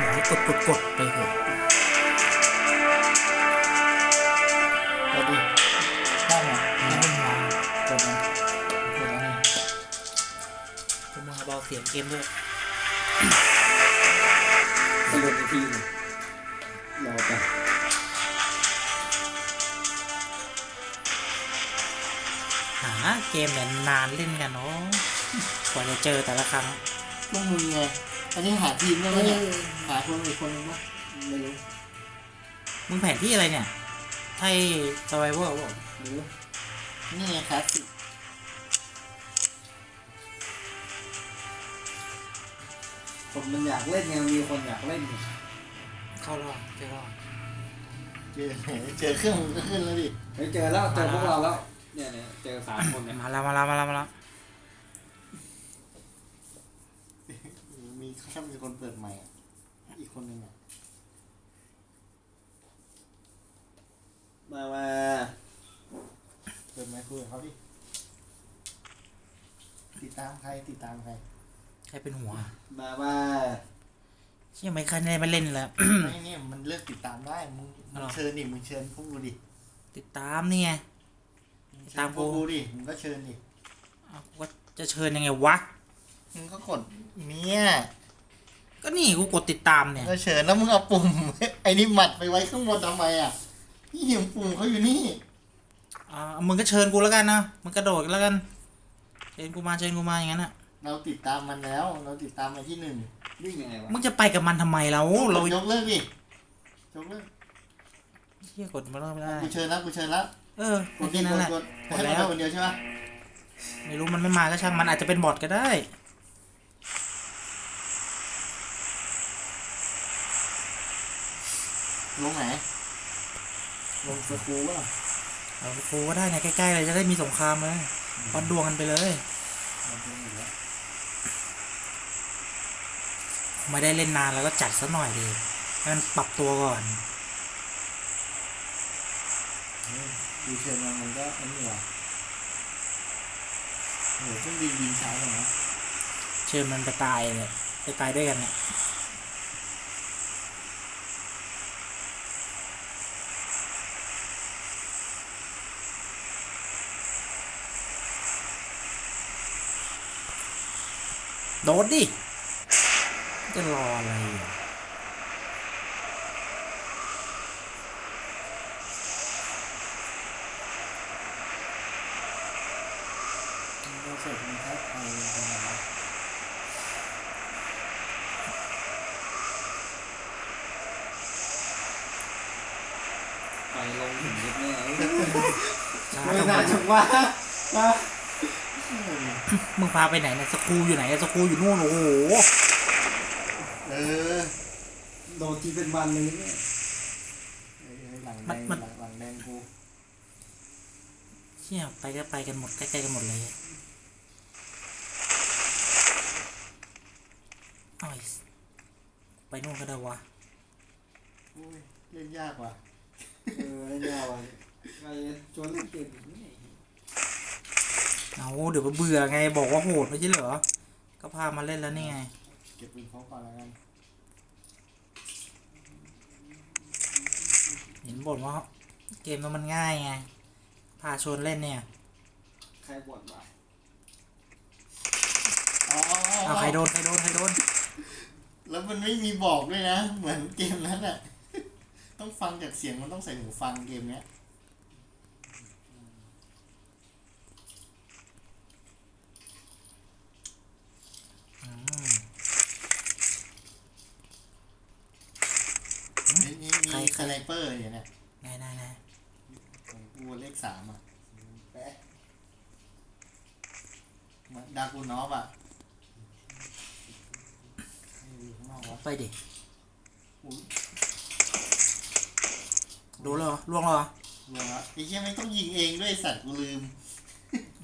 บอกให้กดกดกดไปเถอะไปดิได้ไหมไม่ต้องมองกดมันกดแล้วนี่จะมาเบาเสียงเกมด้วยสรุปอีกทีหนึ่งรอไปหาเกมแบบนานเล่นกันเนาะกว่าจะเจอแต่ละครั้งพวกมึงไง อันนี้หาทีมได้ไหมเนี่ยหาคนอีกคนนึงปะไม่รู้มึงแผนที่อะไรเนี่ย ไทยสไวเวอร์บอกไม่รู้นี่ไงคลาสสิกผมมันอยากเล่นไงมีคนอยากเล่นไงเข้ารอบเจอรอบเจอเจอเครื่องมันก็ขึ้นแล้วดิ เฮ้ยเจอแล้วเจอพวกเราแล้วเนี่ยเนี่ยเจอสามคนเนี่ยมาแล้วมาแล้วมาแล้วมาแล้ว มีแค่มีคนเปิดใหม่อะอีกคนนึงอะมามาเปิดไมค์คุยกับเขาดิติดตามใครติดตามใครใครเป็นหัวมามาเชี่ยไม่คันได้มาเล่นแล้ว ไม่เนี่ยมันเลือกติดตามได้มึงมึงหรอเชิญดิมึงเชิญพวกกูดิติดตามนี่ไงงตามเชิญพวกกูกูดิมึงก็เชิญดิอ้าวว่าจะเชิญยังไงวะมึงก็กดเนี่ย ก็นี่กูกดติดตามเนี่ยก็เชิญแล้วมึงเอาปุ่ม ไอ้นี่หมัดไปไว้ข้างบนทำไมอะนี่เห็นปุ่มเขาอยู่นี่ อ่ามึงก็เชิญกูแล้วกันนะมึงกระโดดแล้วกัน เชิญกูมาเชิญกูมาอย่างนั้นอะ เราติดตามมันแล้ว เราติดตามมาที่หนึ่งวิ่งยังไงวะมึงจะไปกับมันทำไมเราเรายกเลิกดิยกเลิกเชี่ยกดมาแล้วไม่ได้ กูเชิญแล้วกูเชิญแล้วเออกดแค่ที่นั้นแหละกดกดให้แล้เราวคนเดียวใช่ไหมไม่รู้มันไม่มาก็ช่างมันอาจจะเป็นบอทก็ได้ ลงไหน ลงสกูอะเอาโฟก็ได้นะใกล้ๆเลยจะได้มีสงครามเลยวัดดวงกันไปเลยไม่ได้เล่นนานแล้วก็จัดซะหน่อยดีให้มันปรับตัวก่อน ดูเชิญมามันก็อันนี้ว่ะโหเครื่องบินบินช้าเลยนะเชิญมันไปตายเลยไปตายด้วยกันเนี่ย โดดดิ จะรออะไรอะเราเสร็จมันแค่ไทยประมาณนั้นไปลงถึงยึดแน่ช้าไม่จังน่าวะจังว่า มามึงพาไปไหนเนี่ยสกรูอยู่ไหนอะสกรูอยู่นู่นโอ้โหเออโดนทีเป็นวันเลยเนี่ยเออหลังแดงหลังหลังแดงกูเชี่ยไปก็ไปกันหมดใกล้ๆกันหมดเลยเอาไอ้ไปนู่นก็ได้วะอุ้ยเล่นยากว่ะเออไอ้เนี่ยว่ะไอ้ชวนเล่นเกมอีกนี่ เอาเดี๋ยวเบื่อไงบอกว่าโหดไม่ใช่เหรอ ก็พามาเล่นแล้วนี่ไง เก็บปืนเขาก่อนแล้วกันเห็นบ่นว่าเกมมันง่ายไง พาชวนเล่นเนี่ย ใครบ่นวะอ๋อเอาใครโดนใครโดนใครโดน แล้วมันไม่มีบอกด้วยนะ เหมือนเกมนั้นอะ ต้องฟังจากเสียงมันต้องใส่หูฟังเกมเนี้ย อืม นี่นี่ ใคร มี ใคร ส ไนเปอร์อยู่เนี่ยไหนไหนไหนของกูเลขสามอะแปะมาดากูนอฟอะอยู่ข้างนอกวะไปดิอุ้ยโดนเลยเหรอล่วงเลยเหรอรวมละไอ้เหี้ยไม่ต้องยิงเองด้วยไอ้สัตว์กูลืม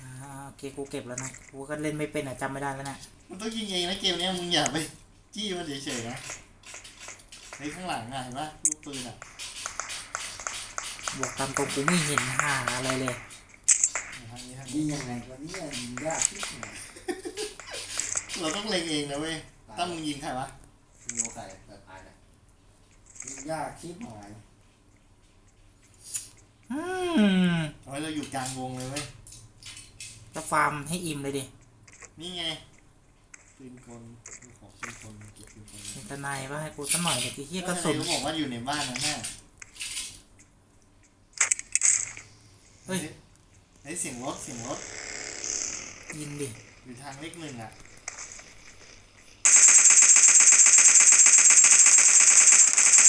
อ่าโอเคกูเก็บแล้วนะกูก็เล่นไม่เป็นอะจำไม่ได้แล้วนะมันต้องยิงเองนะเกมเนี้ยมึงอย่าไปจี้มันเฉยๆนะ เฮ้ยข้างหลังอะเห็นปะลูกปืนอะบอกตามตรงกูไม่เห็นหาอะไรเลยทางนี้ทางยินี้งยังไงวะเนี่ยยิงยากที่สุดเราต้องเล็งเองนะเว้ยถ้ามึงยิงใครวะมีโอกาสแต่ตายนะยิงยากชิบหายอืมเอาไว้เราอยู่กลางวงเลยเว้ยจะฟาร์มให้อิ่มเลยดิ นี่ไงปืนกล ขอปืนกลเก็บปืนเป็นทนายว่าให้กูสักหน่อยแต่ที่เฮียกก็ระสุสุนนบอกว่าอยู่ในบ้านนะแม่เฮ้ยเฮ้ยเสียงรถเสียงรถยิงดิ อยู่ทางเลขหนึ่งอะ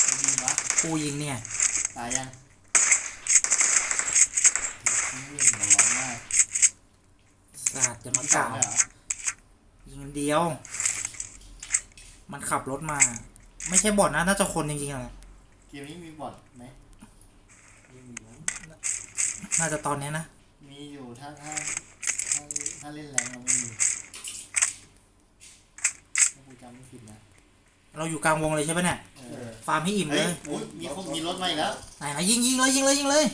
ใครยิงวะกูยิงเนี่ย ตายยังนี่หัวร้อนมากสาดจะมากล่าวยิงอันเดียว มันขับรถมา ไม่ใช่บอดนะน่าจะคนจริงๆแหละเกมนี้มีบอทไหมไม่มีมั้งน่าจะตอนเนี้ยนะ มีอยู่ถ้าถ้าถ้าถ้าเล่นแรงเราไม่มีถ้ากูจำไม่ผิดนะเราอยู่กลางวงเลยใช่ปะเนี่ย เอเอออฟาร์มให้อิ่มเลเฮ้ยยอุ๊ยมีคนมีรถมาอีกแล้ว ไหนไหนยิงยิงเลยยิงเลยยิงเลย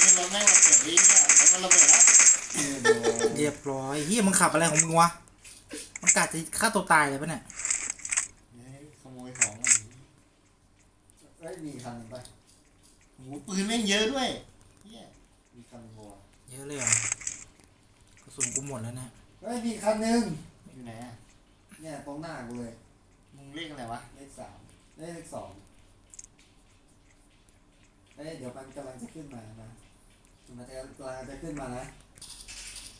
ให้รถแม่งระเบิดดิเนี่ยรถมันระเบิดแล้วเออโดนเรียบร้อยเฮียมึงขับอะไรของมึงวะมันกะจะฆ่าตัวตายเลยปะเนี่ยเฮ้ยขโมยของมันเอ้ยมีคันหนึ่งปะโอ้โหปืนแม่งเยอะด้วยเหี้ยมีคันหนึ่งบัวเยอะเลยเหรอกระสุนกูหมดแล้วเนี่ยเฮ้ยมีคันหนึ่งอยู่ไหนอะเนี่ยตรงหน้ากูเลยมึงเรียกอะไรวะเลขสามเลขสองเอ้ยเดี๋ยวมันกำลังจะขึ้นมานะ มันจะกำลังจะขึ้นมานะ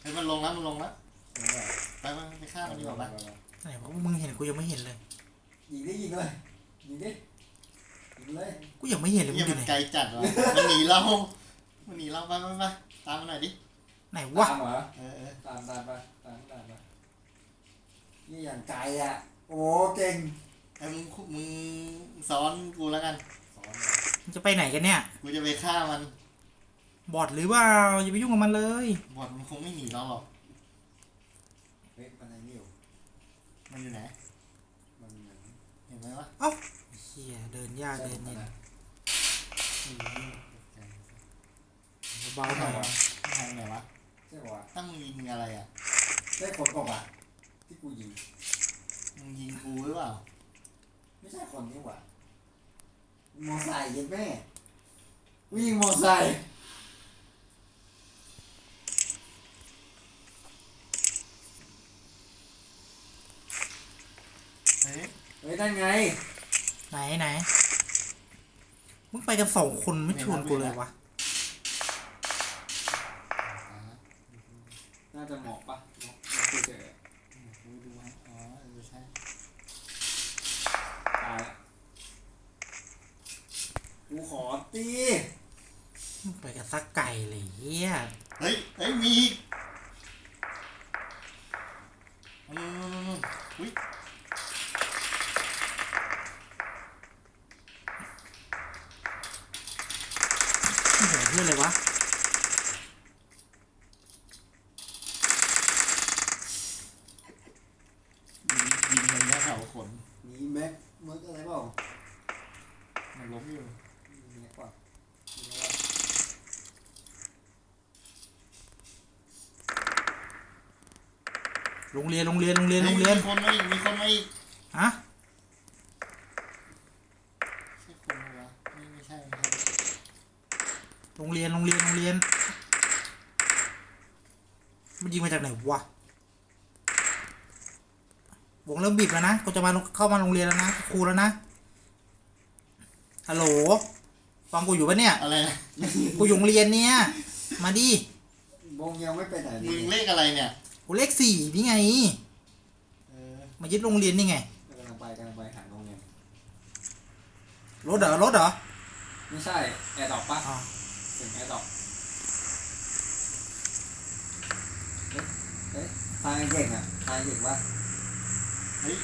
เฮ้ยมันลงแล้วมันลงแล้วเออไปไปไปฆ่ามันดีกว่าปะไหนวะมึงเห็นกูยังไม่เห็นเลย ยิงดิยิงเลยยิงดิยิงเลยกูยังไม่เห็นเลยมึเหี้งยอยู่มันไหนไกลจัดวะมันหนีเรา มันหนีเราไปไปไปตามมาหน่อยดิ ไหนวะตามเหรอเออเออตามตามไปตามตามไปนี่อย่างไกลอะ โอ้เก่งไอ้มึงมึงซ้อนกูแล้วกัน สอนมึงจะไปไหนกันเนี่ย กูจะไปฆ่ามัน บอดหรือเปล่าอย่าไปยุ่งกับมันเลย บอดมันคงไม่หนีเราหรอกเฮ้ยมันไอ้นี่อยู่มันอยู่ไหนมันเหมือนเห็นไหมวะเฮียเดินยากเดินเย็นอืมเบาๆหน่อยทางไหนวะ ใช่ป่าวะตั้งมึงยิงอะไรอะ ได้คนกว่าที่กูยิง มึงยิงกูหรือเปล่า ไม่ใช่คนนี่หว่ามอไซค์เย็นแม่วิ่งมอไซค์ เฮ้ยเฮ้ยนั่นไง ไหนไหนมึงไปกันสองคนไม่ชวนกูเลยวะน่าจะเหมาะปะเหมาะกูเจอกูดูให้อ๋อเออใช่ตายละกูขอตีมึงไปกันสักไก่เลยเฮียเฮ้ยเฮ้ยมีอีกอืมอุ้ย โอ้โหเพื่อนเลยวะ ยิงยิงมันแค่แถวขน มีแม็กมึกอะไรเปล่า มันล้มอยู่ มีแม็กป่ะมีแม็กป่ะ โรงเรียนโรงเรียนโรงเรียนโรงเรียน มีคนมาอีกมีคนมาอีก ฮะ ใช่คนปะวะไม่ไม่ใช่ไม่ใช่ โรงเรียนโรงเรียนโรงเรียน มันยิงมาจากไหนวะวงเริ่มบีบแล้วนะกูจะมาลงเข้ามาโรงเรียนแล้วนะครูแล้วนะฮัลโหลฟังกูอยู่ปะเนี่ยอะไรนะกูอยู่โรงเรียนเนี่ยมาดิวงยังไม่ไปไหนเลมึยงเลขอะไรเนี่ยกูเลขสี่นี่ไงเออมายึดโรงเรียนนี่ไงกำลังไปกำลังไปหาโรงเรียนรถเหรอรถเหรอไม่ใช่แอร์ดรอปปะ อ๋อเสียงแอร์ดรอปเฮ้ยเฮ้ยทางเก่งอะทางเก่งวะเฮ้ย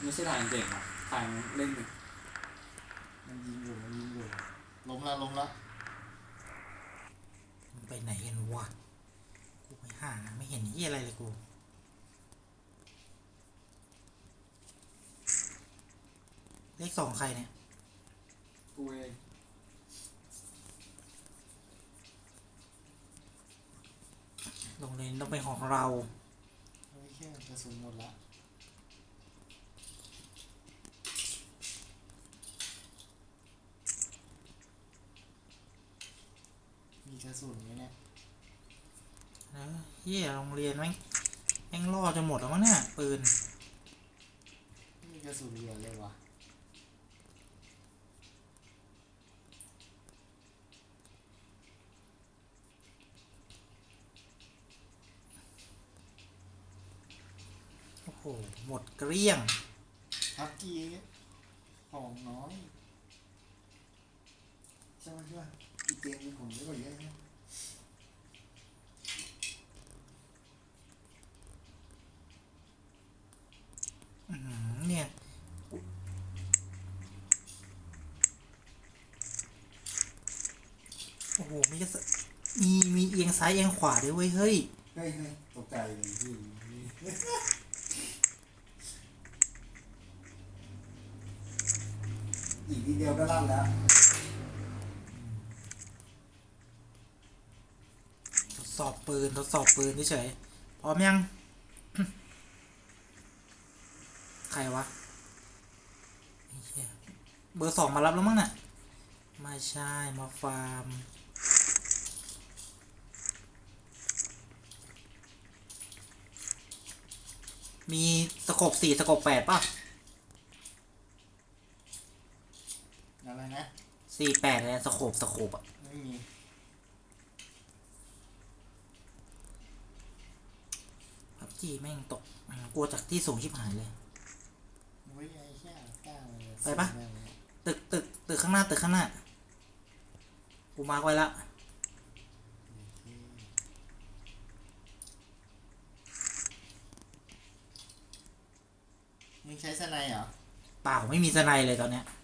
ไม่ใช่ทางเก่งอะทางเล่นหนึ่งมันยิงอยู่มันยิงอยู่ล้มละล้มละมันไปไหนกันวะกูไปหาไม่เห็นที่อะไรเลยกูเลขสองใครเนี่ย กูเอง โรงเรียนต้องเป็นของเราเฮ้ยแค่กระสุนหมดละมีกระสุนไหมเนี่ยเออเฮียโรงเรียนแม่งแม่งล่อจนหมดแล้วมั้งเนี่ยปืนไม่มีกระสุนเหลือเลยวะ หหมดเกลี้ยงพักกี้ของน้อยใช่ไหมใช่ไหมอีกเกมนึงผมไม่ก็เยอะนะอื้อหือเนี่ย โอ้โห มีกระสมีมีเอียงซ้ายเอียงขวาด้วยเว้ย เฮ้ย เฮ้ยเฮ้ยตกใจเลยพี่ อีกทีเดียวก็ลั่นแล้ว ทดสอบปืน ทดสอบปืนเฉยพร้อมยัง ใครวะเหี้ยเบอร์สองมารับแล้วมั้งน่ะ ไม่ใช่ มาฟาร์มมีสกบสี่สกบแปดป่ะ อะไรนะ สี่แปดเลยสโคบสโคบอะไม่มีพับจีแม่งตกอืมกลัวจากที่สูงชิบหายเลยเฮ้ยไอ้แค่กล้าเลยไปปะเสียงแบบนี้ตึกตึกตึกข้างหน้าตึกข้างหน้า กูมาร์กไว้ละ มึงใช้สไนด์เหรอ เปล่าไม่มีสไนเลยตอนเนี้ยเอา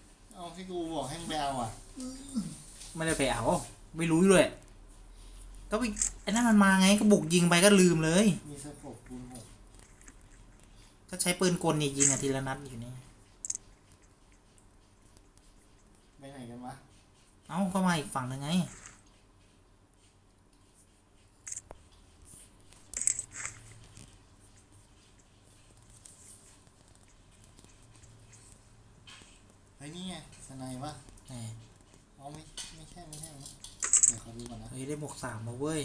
ที่กูบอกให้มึงไปเอาอะ ไม่ได้ไปเอาไม่รู้ด้วย ก็ไปไอ้นั่นมันมาไงก็บุกยิงไปก็ลืมเลย มีสะโพกคูณหกก็ใช้ปืนกลนี่ยิงอะทีละนัดอยู่นี่ ไปไหนกันวะ เอ้าก็มาอีกฝั่งหนึ่งไง เฮ้ยนี่ไงสไนด์วะ แหม อ๋อไม่ไม่ใช่ไม่ใช่นะเดี๋ยวขอดูก่อนนะ เฮ้ยได้หมวก สามมาเว้ย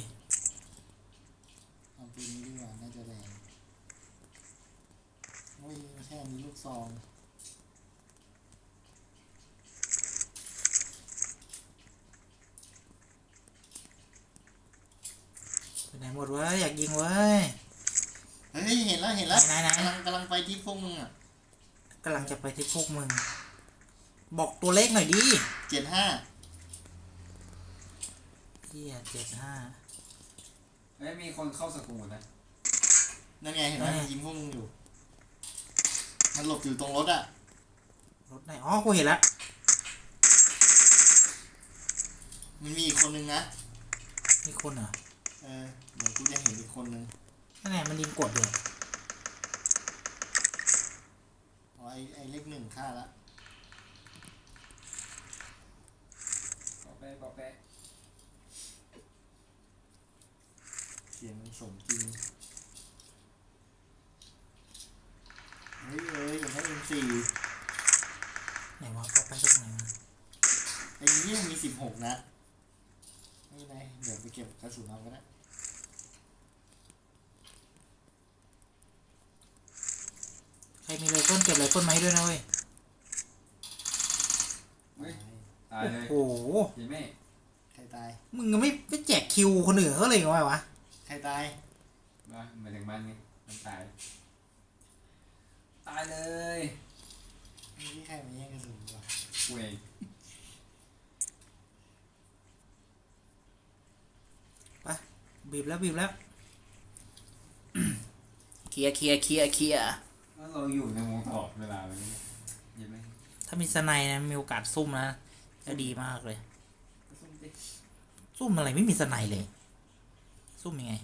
เอาปืนนี้ดีกว่าน่าจะแรงโอ้ยไม่ใช่อันนี้ลูกซองไปไหนหมดเว้ยอยากยิงเว้ย เฮ้ยเห็นแล้วเห็นแล้วไหนไหนไหน กำลังกำลังไปที่พวกมึงอะกำลังจะไปที่พวกมึง บอกตัวเลขหน่อยดิเจ็ดห้า เฮียเจ็ดห้าเฮ้ยมีคนเข้าสกูลนะนั่นไงเห็นไหมไหนมันยิงพวกมึงอยู่ มันหลบอยู่ตรงรถอะ รถไหน อ๋อ กูเห็นละมันมีอีกคนนึงนะมีคนเหรอเออเดี๋ยวกูจะเห็นอีกคนนึงนั่นไงมันยิงกดอยู่อ๋อไอไอเลขหนึ่งฆ่าละ ปอแปะปอแปะ สียงมันสมจริง เฮ้ยเอ้ยอย่างนั้นเอ็มสี่ไหนวะเขาไปจากไหนมาไอ้นี่มีสิบหกนะไม่เป็นไรเดี๋ยวไปเก็บกระสุนเอาก็ได้ใครมีไรเฟิลเก็บไรเฟิลมาให้ด้วยนะเว้ยเฮ้ย ตายเลยโอ้โหเห็นไหมใครตาย มึงก็ไม่ไม่แจกคิวคนอื่นเขาเลยเหรอวะใครตายมาหมายถึงมันไงมันตาย ตายเลยไม่ใช่ใครมาแย่งกระสุนวะกูเองบีบแล้วบีบแล้วเคลียร์เคลียร์เคลียร์เคลียร์แล้วเราอยู่ในวงตลอดเวลาเลยเนี่ยเห็นไหมถ้ามีสไนด์นะมีโอกาสซุ่มนะจะดีมากเลยกระสุนดิซุ่มอะไรไม่มีสไนด์เลย ซุ่มยังไง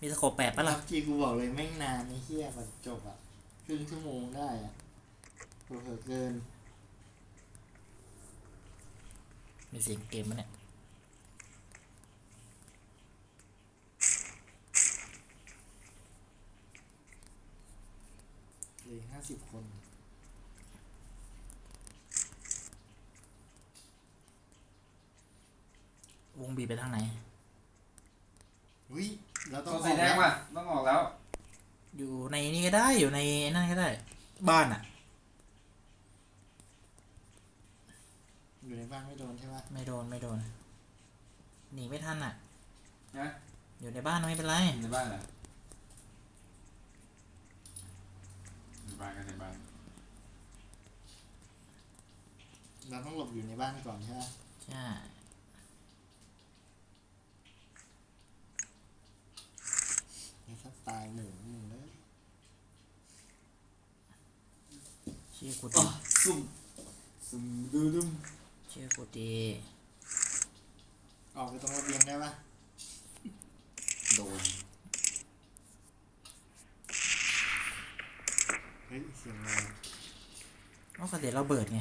มีสโคปแปดปะล่ะที่กูบอกเลยแม่งนานไอ้เหี้ยกว่าจะจบอะครึ่งชั่วโมงได้อะผเผื่อๆเกิน มีเสียงเกมมั้ยเนี่ยเหลยห้าสิบคนวงบีบไปทางไหน อุ้ยเราต้ตัองวสีแดงออกว่ะต้องออกแล้ว อยู่ในนี่ก็ได้อยู่ในนั่นก็ได้ บ้านอะ อยู่ในบ้านไม่โดนใช่ปะไม่โดนไม่โดนหนีไม่ทันอะนะ อยู่ในบ้านไม่เป็นไรในบ้านเหรอในบ้านกันในบ้านเราต้องหลบอยู่ในบ้านก่อนใช่ปะใช่ ไอ้สไตล์หมูหมูเลยเชื่อกูอ๋ดีอซุ่มซุ่มดูดุมเชื่อกูดีออกไปตรงระเบียงได้ปะโดนเฮ้ยเสียงอะไรเอากระเด็นระเบิดไง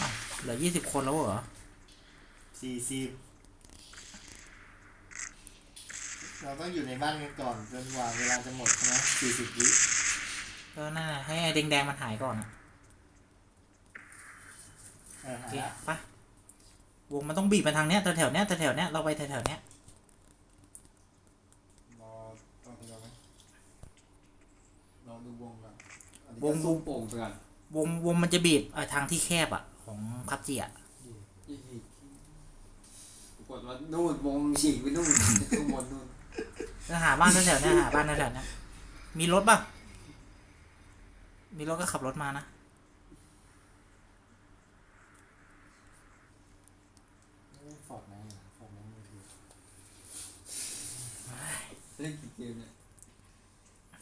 อ้าวเห ลือยี่สิบคนแล้วเหรอสี่สิบเราต้องอยู่ในบ้านกันก่อนจนกว่าเวลาจะหมดใช่ไหมสี่สิบวิก็น่าให้ไอ้แดงๆมันหายก่อนอะเออโอหาเคละปะวงมันต้องบีบมาทางเนี้ยแถวๆเนี้ยแถวๆเนี้ยเราไปแถวๆเนี้ยรอต้องไปรอไหมรอดูวงก่อนวงซุ่มโป่งไปก่อนวงวงมันจะบีบเอ่อทางที่แคบอะ ของพับจีอะกอีกปรากฏว่านู่นวงฉีกไปนู่นข้างบนนู่นจะหาบ้านแถวๆนี้หาบ้านแถวๆนี้มีรถป่ะ มีรถก็ขับรถมานะฟอร์ดนฟอร์ดนมือถือเล่นกี่เกมเนี่ย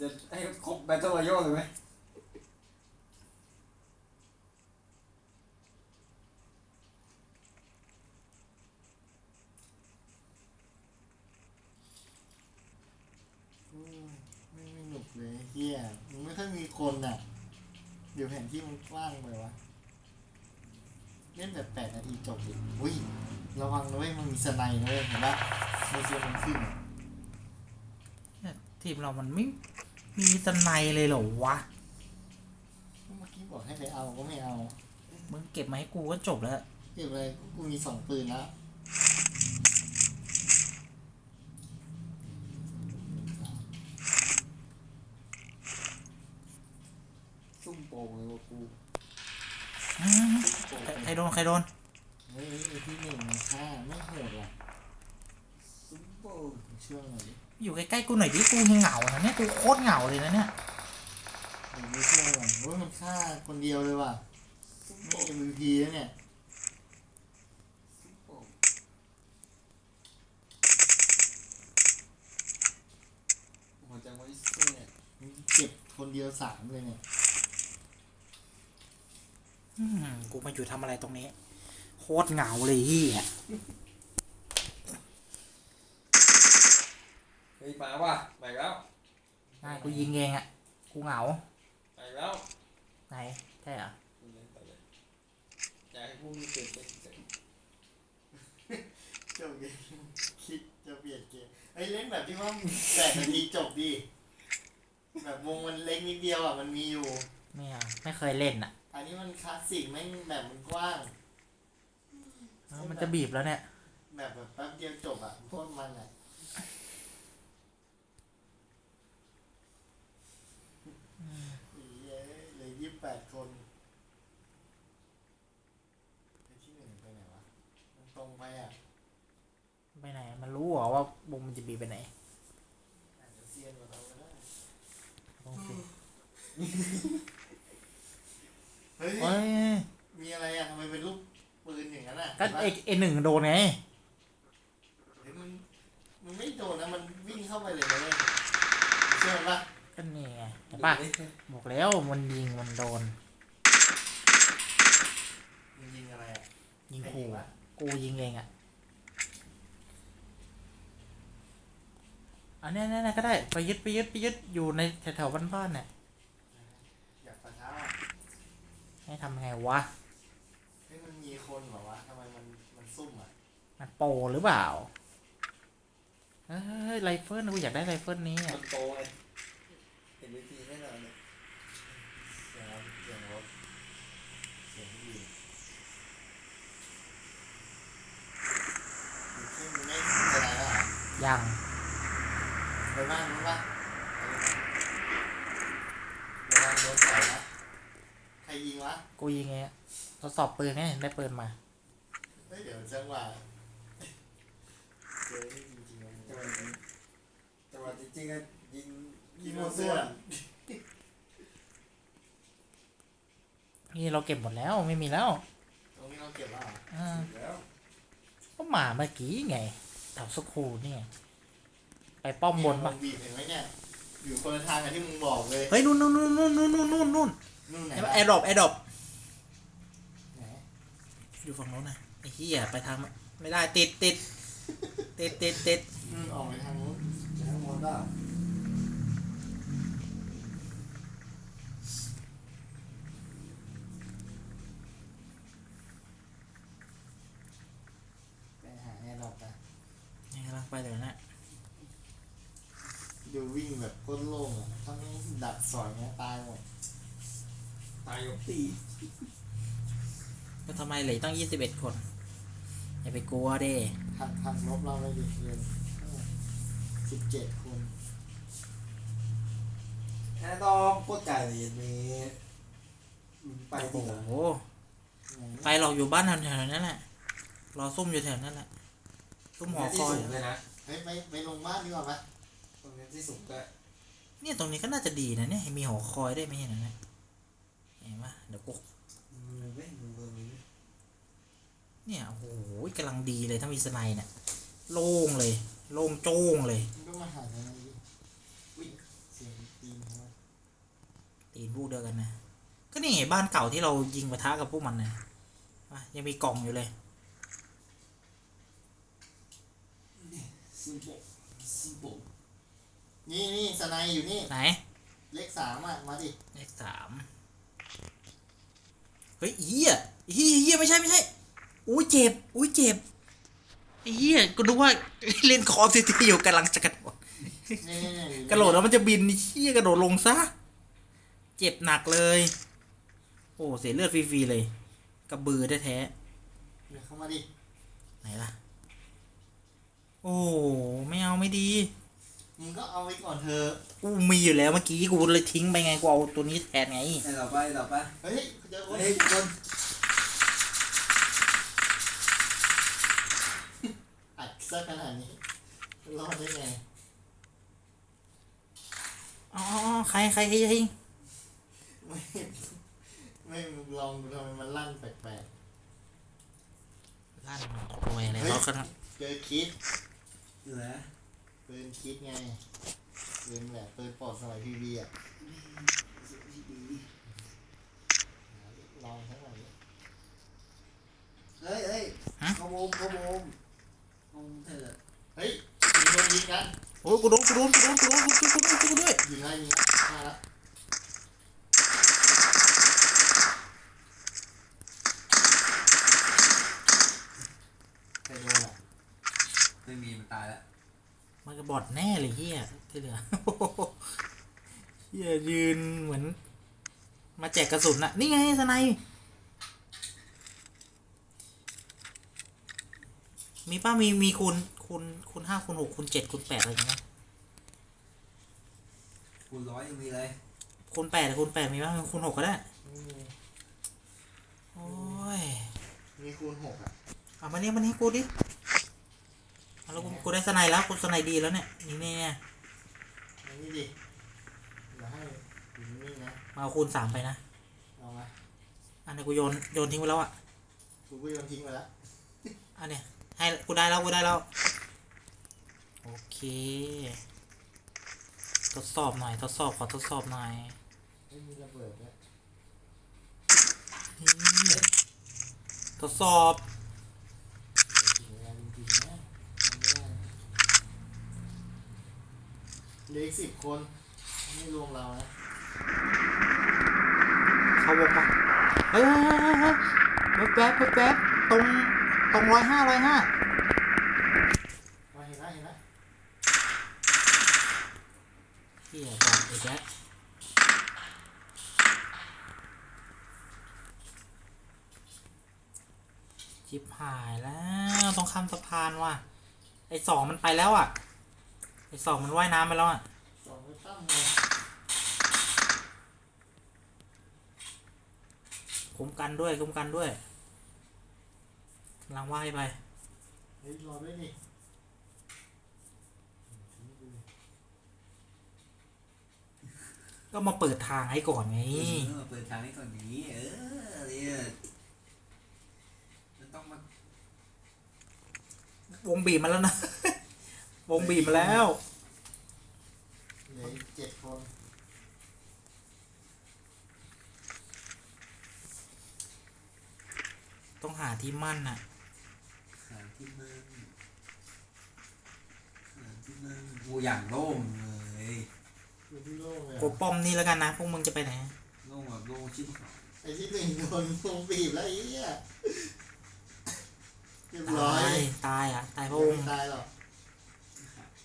จะให้ครบแบตเทิลรอยัลเลยไหม อืมไม่ไม่หนุก เลยเฮียมันไม่ค่อยมีคนอะ เดี๋ยวแผนที่มันกว้างไปวะ เล่นแบบแปดนาทีจบดิอุ้ย ระวังนะเว้ยมันมีสไนด์นะเว้ยเห็นปะมีเซียมันขึ้นอะทีมเรามันไม่มีสไนเลยเหรอวะ เมื่อกี้บอกให้ไปเอาก็ไม่เอา มึงเก็บมาให้กูก็จบแล้ว เก็บเลยกูมีสองปืนแล้ว ซุ่มโป่งเลยว่ากู อืมใครใคร โดน ใครโดนเฮ้ยไอ้ที่หนึ่งมันฆ่าไม่โหดหรอกซุ่มโป่งเชื่อหน่อยดิอยู่ใกล้ๆกูหน่อยดิกูยังเหงานะเนี่ยกูโคตรเหงาเลยนะเนี่ยเดี๋ยวไม่เชื่อหน่อยว่ามันฆ่าคนเดียวเลยว่ะซุ่มไม่โป่ง MVP แล้วเนี่ยซุ่มโป่งหัวใจไว้เสียมันเจ็บคนเดียวสามเลยเนี่ยอืม กูมาอยู่ทำอะไรตรงนี้ โคตรเหงาเลยเฮียเฮ้ยมาว่ะมาอีกแล้วน่ากูยิงเองอะ กูเหงามาอีกแล้วไหนใช่เหรอไปเลยไปเลยอยากให้พวกนี้เกิดเป็นเสร็จจบเกมคิดจะเปลี่ยนเกมไอ้ยเล่นแบบที่ว่าแปดนาทีจบดิแบบวงมันเล็กนิดเดียวอะมันมีอยู่ ไม่เอาไม่เคยเล่นอะ อันนี้มันคลาสสิกแม่งแบบมันกว้างเอ้ามันจะบีบแล้วเนี่ย แบบแบบแป๊บเดียวจบอะโคตรมันอะอีเย้ยเหลยยี่สิบแปดคนไอ้ที่หนึ่งไปไหนวะมันตรงไปอะไปไหน มันรู้เหรอว่าวงมันจะบีบไปไหนอาจจะเซียนกว่าเราก็ได้ต้องสิเฮ้ยเฮ้ยมีอะไรอะทำไมเป็นรูปปืนอย่างนั้นอะก็เห็นปะเอเอหนึ่งโดนไงเฮ้ยมันมันไม่โดนนะ มันวิ่งเข้าไปเลยนะเว้ยเชื่อมันปะก็นี่ไงเห็นปะบอกแล้วมันยิงมันโดน มันยิงอะไรอะยิงขู่กูยิงเองอะอันเนี้ยเนี้ยก็ได้ไปยึดไปยึดไปยึดอยู่ในแถวๆบ้านๆเนี่ยอยากปะทะ ให้ทำไงวะเฮ้ยมันมีคนเหรอวะทำไมมันมันซุ่มอะมันโปรหรือเปล่าเฮ้ยไรเฟิลกูอยากได้ไรเฟิลนี้คอะนโตไงเห็นเวทีแน่นอนเลยเสียงรถเสียงรถเสียงผู้หญิงซึ่งมันไม่เป็นไรแล้วเหรอยังไปบ้านนู้นปะไปบ้านโดนต่อยนะใค รยิงวะกูยิงไงอะทดสอบปืนไงได้ปืนมาเฮ้ยเดี๋ยวจังหวะเจอนี่จริงๆแล้วมึงจังหวะนี้จังหวะจริงๆก็ยิงยิงโมวซั่วนี่เราเก็บหมดแล้วไม่มีแล้วตรงนี้เราเก็บแล้วเหรออ่าแล้วก็มาเมื่อกี้ไงแถวสกูนี่ไงไปป้อมบนมัปะบีบเห็นไหมเนี่ยอยู่คนละทางกับที่มึงบอกเลย เฮ้ยนู่นนู่นนู่นนู่นนู่นนู่นนู่น นู่นนู่นไหนแอร์ดรอปแอร์ดรอปไหนอยู่ฝั่งโน้นนะไอ้เหี้ยไปทางไม่ได้ติดติดติดติดติดนู่นออกไปทางนู้นจะทั้งหมดก็ไปหาแอร์ดรอปนะนี่กำลังไปเลยนะดูวิ่งแบบก้นโล่งอะถ้าไม่ดักสอยเนี้ยตายหมด ตายยกตีก็ทำไมเหลือตั้งยี่สิบเอ็ดคน อย่าไปกลัวเด้หักหักลบเราไปดิเรียนสิบเจ็ดคนแค่ต้องโคตรไก่เลยยันมีไปโอ้จริงเหรอโหไหนไปหรอกอยู่บ้านแถวๆนั้นแหละ รอซุ่มอยู่แถวนั้นแหละ ซุ่มหอคที่อยสูงเลยนะเฮ้ยไปไปลงบ้านดีกว่าปะตรงนี้ที่สูงก็เนี่ยตรงนี้ก็น่าจะดีนะเนี่ย มีหอคอยได้วยไม่ใช่เหรอเนี่ยเห็ นปะเดี๋ยวกูมือไม่มือตรงนี้เนี่ยโอ้โหกำลังดีเลยถ้ามีสไนด์เนี่ยโล่งเลย โล่งโจ้งเลยมึงก็มาหาทางนี้ดิวิ่งเสียงตีนเขาตีนพวกเดียวกันนะก็นี่ไงบ้านเก่าที่เรายิงปะทะกับพวกมันนะอะยังมีกล่องอยู่เลยซิมโบซิมโบนี่นี่สไนอยู่นี่ไหน เลขสามอะ มาดิ เลขสาม เฮ้ยเฮียเฮียเฮียไม่ใช่ไม่ใช่ อุ้ยเจ็บ อุ้ยเจ็บไอ้เฮียกูนึกว่าเล่นคอร์ซิตี้อยู่กำลังจะกระโดดนี่นี่นี่กระโดดแล้วมันจะบินเฮียกระโดดลงซะ เจ็บหนักเลย โอ้เสียเลือดฟรีๆเลยกระบือแท้เดี๋ยวเข้ามาดิๆไหนล่ะ โอ้ไม่เอาไม่ดี มึงก็เอาไว้ก่อนเถอะกูมีอยู่แล้วเมื่อกี้กูเลยทิ้งไปไงกูเอาตัวนี้แทนไง ไอ้ต่อไปต่อไปเฮ้ยเจอคนเฮ้ยคนอัดซะขนาดนี้รอดได้ไงอ๋อใครใครใครยิงไม่ไม่มึงลองดูทำไมมันลั่นแปลกลั่นโวยอะไรเขากันๆเจอคิดอยู่ไหน ปืนคิดไงปืนแบบปืนปลอดสมัยพีวีอะลองทั้งหมดเลยเฮ้ยเฮ้ยเขาโมมเขาโมมงงเถอะเฮ้ยมีโดนยิงกันโอ้ยกูโดนกูโดนกูโดนกูโดนกูโดนกูโดนกูด้วยยิงอะไรยิงอะมาแล้วใครโดนอะไม่มีมันตายแล้ว มันก็บอดแน่เลยเฮียที่เหลือเฮียยืนเหมือน มาแจกกระสุนน่ะนี่ไงสไนป์มีป้ามี มีคูณคูณคูณห้าคูณหกคูณเจ็ดคูณแปดอะไรอย่างเงี้ยคูณร้อยยังมีเลยคูณแปดคูณแปดมีป่ะคูณหกก็ได้อืมโอ้ย มีคูณหกอะเอามาเนี่ยมานี่กูดิเอา แล้วกูกูได้สไนด์แล้วกูสไนด์ดีแล้วเนี่ยนี่เนี่ยอันนี้ดิอย่าให้อยู่นิ่งๆนะมาเอาคูณสามไปนะเอามาอันนี้กูโยนโยนทิ้งไปแล้วอะกูก็โยนทิ้งไปแล้วอันเนี้ยให้กูได้แล้วกูได้แล้วโอเค ทดสอบหน่อยทดสอบขอทดสอบหน่อยไม่มีระเบิดด้วยนี่ทดสอบ เดี๋ยวถึงเวลาจริงๆนะทำไม่ได้นะ เหลืออีกสิบคน ไม่รวมเรานะเข้าวงปะเฮ้ยเฮ้ยเฮ้ยเฮ้ยแป๊บแป๊บแป๊บแป๊บตรงตรงร้อยห้าร้อยห้ามาเห็นแล้วเห็นแล้วเฮียบอดอีกแล้วชิบหายแล้ว ต้องข้ามสะพานว่ะ ไอสองมันไปแล้วอะ ไอสองมันว่ายน้ำไปแล้วอะสองไม่ตั้มเลยคุ้มกันด้วยคุ้มกันด้วยกำลังว่ายไปเฮ้ยรอด้วยนี่ก็มาเปิดทางให้ก่อนไง เออเปิดทางให้ก่อนนี้เออเนี่ยมันต้องมาวงบีบมาแล้วนะ วงบีบมาแล้ว เหลืออีกเจ็ดคนต้องหาที่มั่นน่ะ หาที่มึงหาที่มึงกูอย่างโล่งเลยอยู่ที่โล่งเลยกูป้อมนี่แล้วกันนะ พวกมึงจะไปไหน โล่งแบบโล่งชิบหายไอ้ที่หนึ่งโดนวงบีบแล้วไอ้เหี้ยเรียบร้อตาย ยตายอะ ตายเพราะวง ไม่ตายหรอก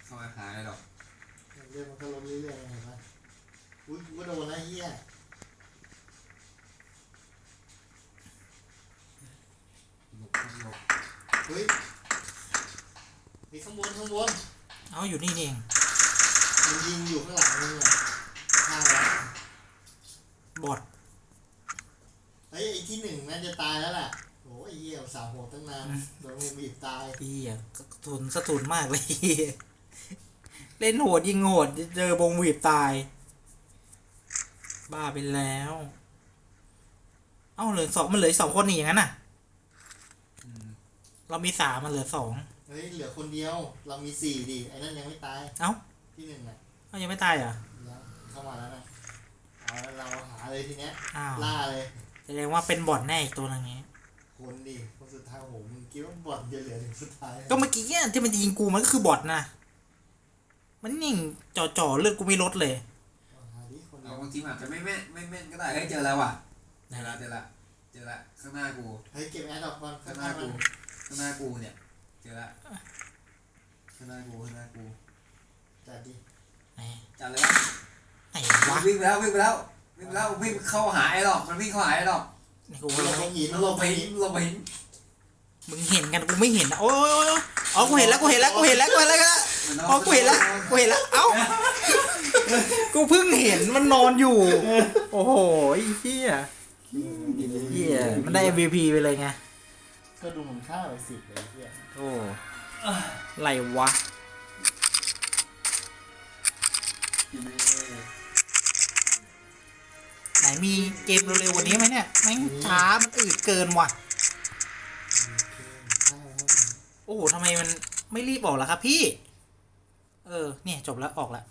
เข้ามาหาอะไรหรอกเรื่องมันก็ลดเรื่อยๆเห็นปะอุ้ยกูก็โดนแล้วไอ้เหี้ยหลบหลบเฮ้ยมีข้างบนข้างบนเอาอยู่นี่นี่เองมันยิงอยู่ข้างหลังมึงอะข้างแล้วบอดเฮ้ยไอ้ที่หนึ่งน่าจะตายแล้วล่ะโอ้ยไอ้เหี้ยสาวโหดตั้งนานโดนมึงบีบตาย พี่อะกระทุนสะทุนมากเลย เล่นโหดยิงโหดเจอบงบีบตาย บ้าไปแล้ว เอ้าเหลือสองมันเหลืออกสองคนนี่อย่างนั้นน่ะอืมเรามีสามมันเหลือสองเฮ้ยเหลือคนเดียว เรามีสี่ดิไอ้นั่นยังไม่ตาย เอ้าที่หนึ่งอะเอ้ายังไม่ตายเหรอแล้วเข้ามาแล้วนะเอาแล้วเราหาเลยทีเนี้ยอ้าวล่าเลยแสดงว่าเป็นบอดแน่อีกตัวนึงนี้คนดิคนสุดท้ายโอ้โหมึงคิดว่าบอลจะเหลือถึงสุดท้ายก็เมื่อกี้เนี่ยที่มันจะยิงกูมันก็คือบอดนะ มันนิ่งจ่อๆเลือดกูไม่ลดเลยเอาหาดิคนเดีเอายวบางทีมันอาจจะไม่แม่นไม่แม่นก็ได้เฮ้ยเจอแล้วว่ะเจอแล้วเจอแล้วเจอแล้วข้างหน้ากู เฮ้ยเก็บแอร์ดรอปก่อนข้าข้างงหหน้าน้ากูมันข้างหน้ากูเนี่ย เจอละข้างหน้ากูข้างหน้ากูจัดดิไหนจัดเลยวะไหนวะวิ่งไปแล้ววิ่งไปแล้ววิ่งไปแล้ววิ่งเข้าหาไอ้หรอกมันวิ่งเข้าหาไอ้หรอกนี่กูลงไปหินมันลลงงไปไปหิหินนลงไปหินมึงเห็นกันกูไม่เห็นนะโอ้ยโอ้ยโอ้ยอ๋อกูเห็นแล้วกูเห็นแล้วกูเห็นแล้วกูเห็นแล้วกัน อ๋อกูเห็นแล้วกูเห็นแล้วเอ้า กูเพิ่งเห็นมันนอนอยู่ โอ้โหไอ้เหี้ยเหี้ยมันได้ MVP ไปเลยไง ก็ดูเหมือนค่าไปสิบเลยเฮียโอ้ไรวะ ไหนมีเกมเร็วๆกว่านี้ไหมเนี่ยแม่งช้ามันอืดเกินว่ะค่าเท่าไหร่โอ้โหทำไมมันไม่รีบออกล่ะครับพี่ เออ เนี่ย จบแล้วออกละ